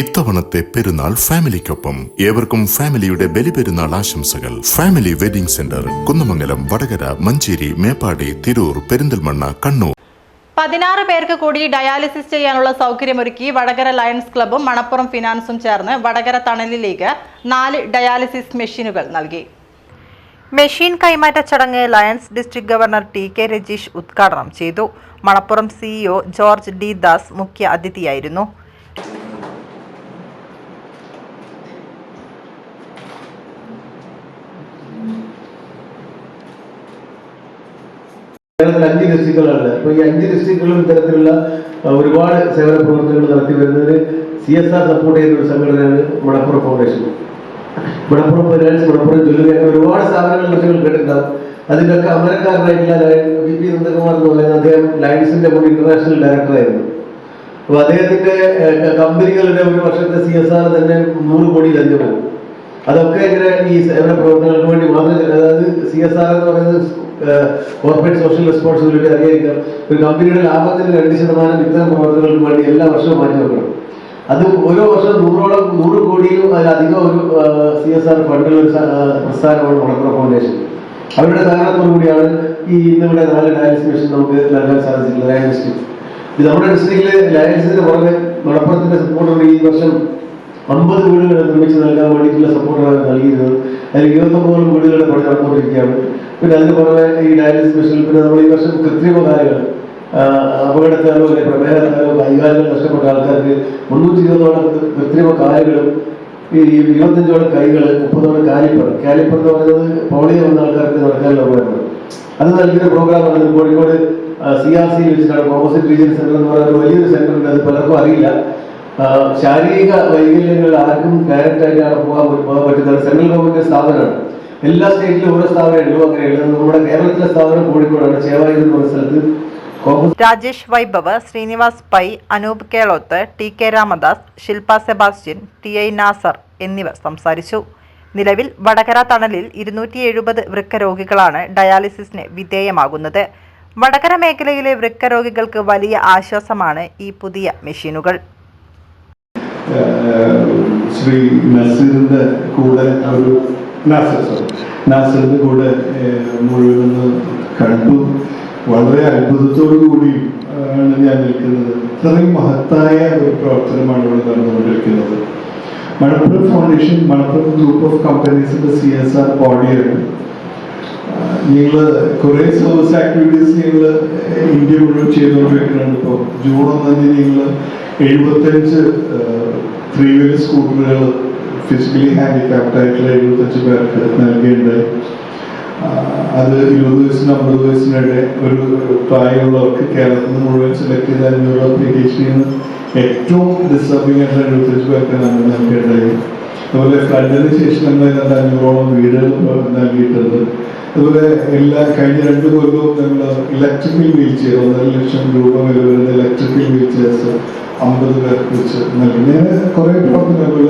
ഇത്തവണത്തെ പെരുന്നാൾ ഫാമിലിക്കൊപ്പം. ഏവർക്കും ഫാമിലിയുടെ ബലിപെരുന്നാൾ ആശംസകൾ. Family wedding centre Kunnamangalam Vadakara Manjeri Meppadi Tirur Perinthalmanna Kannur. പതിനാറ് പേർക്ക് കൂടി ഡയാലിസിസ് ചെയ്യാനുള്ള സൗകര്യമൊരുക്കി വടകര ലയൺസ് ക്ലബ്ബും മണപ്പുറം ഫിനാൻസും ചേർന്ന് വടകര തണലിലേക്ക് നാല് ഡയാലിസിസ് മെഷീനുകൾ നൽകി. മെഷീൻ കൈമാറ്റ ചടങ്ങ് lions district governor T K Rajeesh ഉദ്ഘാടനം ചെയ്തു. Manappuram CEO George D Das മുഖ്യ അതിഥിയായിരുന്നു. കേരളത്തിൽ അഞ്ച് ഡിസ്ട്രിക്റ്റുകളാണ് അപ്പോൾ ഈ അഞ്ച് ഡിസ്ട്രിക്റ്റുകളും ഇത്തരത്തിലുള്ള ഒരുപാട് സേവന പ്രവർത്തനങ്ങൾ നടത്തി വരുന്നതിന് സി എസ് ആർ സപ്പോർട്ട് ചെയ്യുന്ന ഒരു സംഘടനയാണ് Manappuram foundation Manappuram finance Manappuram jewellery അങ്ങനെ ഒരുപാട് സ്ഥാപനങ്ങൾ കൃഷികൾ കേട്ടിട്ടുണ്ടാവും അതിന്റെയൊക്കെ അമരക്കാരനായിട്ടുള്ള വി പി നന്ദകുമാർ എന്ന് പറയുന്ന അദ്ദേഹം ലൈൻസിന്റെ മുൻ ഇന്റർനാഷണൽ ഡയറക്ടറായിരുന്നു അപ്പോൾ അദ്ദേഹത്തിന്റെ കമ്പനികളുടെ ഒരു വർഷത്തെ സി എസ് ആർ തന്നെ നൂറ് കോടി ലഞ്ഞു അതൊക്കെ ഇങ്ങനെ ഈ സേവന പ്രവർത്തനങ്ങൾക്ക് വേണ്ടി മാത്രം അതായത് സി എസ് ആർ എന്ന് പറയുന്നത് കോർപ്പറേറ്റ് സോഷ്യൽ റെസ്പോൺസിബിലിറ്റി അറിയാതിരിക്കാം ഒരു കമ്പനിയുടെ ലാഭത്തിന് രണ്ട് ശതമാനം ഇത്തരം പ്രവർത്തനങ്ങൾക്ക് വേണ്ടി എല്ലാ വർഷവും മാറ്റി വെക്കണം. അത് ഓരോ വർഷം നൂറോളം നൂറ് കോടിയിലും അതിലധികം ഒരു സി എസ് ആർ ഫണ്ടിൽ ഒരു പ്രസ്ഥാനമാണ് വളർത്തുന്ന ഫൗണ്ടേഷൻ അവരുടെ സഹകരണത്തോടു കൂടിയാണ് ഈ ഇന്നിവിടെ നാല് ഡയാലിസിസ് മെഷീൻ നമുക്ക് നൽകാൻ സാധിച്ചിട്ടുള്ളത് ഡിസ്ട്രിക്ട് ഇത് നമ്മുടെ ഡിസ്ട്രിക്റ്റിൽ ലയൻസിന്റെ പുറമെ മലപ്പുറത്തിന്റെ സപ്പോർട്ടോടെ ഈ വർഷം അമ്പത് വീടുകൾ നിർമ്മിച്ച് നൽകാൻ വേണ്ടിയിട്ടുള്ള സപ്പോർട്ടാണ് നൽകിയിരുന്നത്. അതിൽ ഇരുപത്തൊമ്പതോളം വീടുകളുടെ പണി നടന്നുകൊണ്ടിരിക്കുകയാണ്. പിന്നെ അതുപോലെ ഈ ഡയാലിസിസ് സ്പെഷ്യൽ പിന്നെ നമ്മൾ ഈ വർഷം കൃത്രിമ കാര്യങ്ങൾ അപകടത്താലോ അല്ലെങ്കിൽ പ്രമേഹത്താലോ കൈകാലുകൾ നഷ്ടപ്പെട്ട ആൾക്കാർക്ക് മുന്നൂറ്റി ഇരുപതോളം കൃത്രിമ കാലുകളും ഈ ഇരുപത്തഞ്ചോളം കൈകൾ മുപ്പതോളം കാലിപ്പർ കാലിപ്പർ എന്ന് പറയുന്നത് പോളിയോ വന്ന ആൾക്കാർക്ക് നടക്കാനുള്ള ഉപകരണം അത് നൽകിയ പ്രോഗ്രാമാണ് കോഴിക്കോട് സി ആർ സി വെച്ചിട്ടാണ് കോമ്പോസിറ്റ് റീജിയൻ സെന്റർ എന്ന് പറയുന്ന വലിയൊരു സെന്റർ ഉണ്ട് അത് പലർക്കും അറിയില്ല. ശാരീരിക വൈകല്യങ്ങൾ ആർക്കും ഡയറക്റ്റ് ആയിട്ട് അവിടെ പോകാൻ പോകാൻ പറ്റുന്ന സെൻട്രൽ ഗവൺമെന്റ് സ്ഥാപനമാണ്. എല്ലാ സ്റ്റേറ്റിലും ഓരോ സ്ഥാപനം എഴുതും അങ്ങനെ എഴുതുന്നത് നമ്മുടെ കേരളത്തിലെ സ്ഥാപനം കോഴിക്കോടാണ് ചേവായി എന്ന് പറഞ്ഞ സ്ഥലത്ത് Rajesh Vaibhav Srinivas Pai Anoop Kelothu T K Ramadas Shilpa Sebastian T I Nasar എന്നിവർ സംസാരിച്ചു. നിലവിൽ വടകര തണലിൽ ഇരുന്നൂറ്റി എഴുപത് വൃക്ക രോഗികളാണ് ഡയാലിസിസിന് വിധേയമാകുന്നത്. വടകര മേഖലയിലെ വൃക്കരോഗികൾക്ക് വലിയ ആശ്വാസമാണ് ഈ പുതിയ മെഷീനുകൾ. ശ്രീ നസീറിന്റെ കൂടെ ഒരു നാസറിന്റെ കൂടെ മുഴുവനും കണ്ടു. വളരെ അത്ഭുതത്തോടു കൂടി ആണ് ഞാൻ നിൽക്കുന്നത്. ഇത്രയും മഹത്തായ ഒരു പ്രവർത്തനമാണ് ഇവിടെ നടന്നുകൊണ്ടിരിക്കുന്നത്. Manappuram foundation Manappuram group of കമ്പനീസിന്റെ C S R ബോഡിയാണ് നിങ്ങൾ കുറെ സോഴ്സ് ആക്ടിവിറ്റീസ് നിങ്ങൾ ഇന്ത്യ മുഴുവൻ ചെയ്തുകൊണ്ടിരിക്കുന്നുണ്ട് ഇപ്പോൾ ജൂൺ ഒന്നിന് നിങ്ങൾ എഴുപത്തഞ്ച് ത്രീ സ്കൂട്ടറുകൾ ഫിസിക്കലി ഹാൻഡിക്യാപ്ഡ് ആയിട്ടുള്ള എഴുപത്തഞ്ച് പേർക്ക് നൽകിയിട്ടുണ്ട് അത് ഇരുപത് വയസ്സിന് അമ്പത് വയസ്സിനിടെ ഒരു പ്രായമുള്ളവർക്ക് കേരളത്തിൽ നിന്ന് മുഴുവൻ സെലക്ട് ചെയ്ത അഞ്ഞൂറ് അപ്ലിക്കേഷനിൽ ഏറ്റവും ഡിസ്റ്റർബിംഗ് ആയിട്ടുള്ള എഴുപത്തഞ്ച് പേർക്ക് നമ്മൾ നൽകിയിട്ടുണ്ടായി അതുപോലെ ഫ്ലഡിന് ശേഷം നമ്മൾ ഏതാണ്ട് അഞ്ഞൂറോളം വീടുകൾ നൽകിയിട്ടുണ്ട് അതുപോലെ എല്ലാ കഴിഞ്ഞ രണ്ട് കൊല്ലവും നമ്മൾ ഇലക്ട്രിക്കൽ വീൽ ചെയർ ഒന്നര ലക്ഷം രൂപ വില വരുന്ന ഇലക്ട്രിക്കൽ വീൽ ചെയർസ് അമ്പത് പേർക്ക് വെച്ച് നൽകി. ഞാൻ കുറേ പ്രവർത്തനങ്ങൾ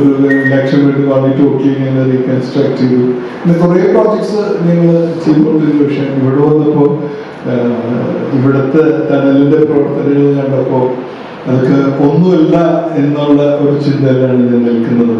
ഒരു ലക്ഷം വീട് വാങ്ങിയിട്ട് ഓക്കെ ഞങ്ങൾ റീകൺസ്ട്രക്ട് ചെയ്തു. പിന്നെ കുറേ പ്രോജക്ട്സ് ഞങ്ങൾ ചെയ്തുകൊണ്ടിരുന്നു പക്ഷേ ഇവിടെ വന്നപ്പോൾ ഇവിടുത്തെ തണലിന്റെ പ്രവർത്തനങ്ങൾ കണ്ടപ്പോൾ അതൊക്കെ ഒന്നുമല്ല എന്നുള്ള ഒരു ചിന്തയിലാണ് ഞാൻ നിൽക്കുന്നത്.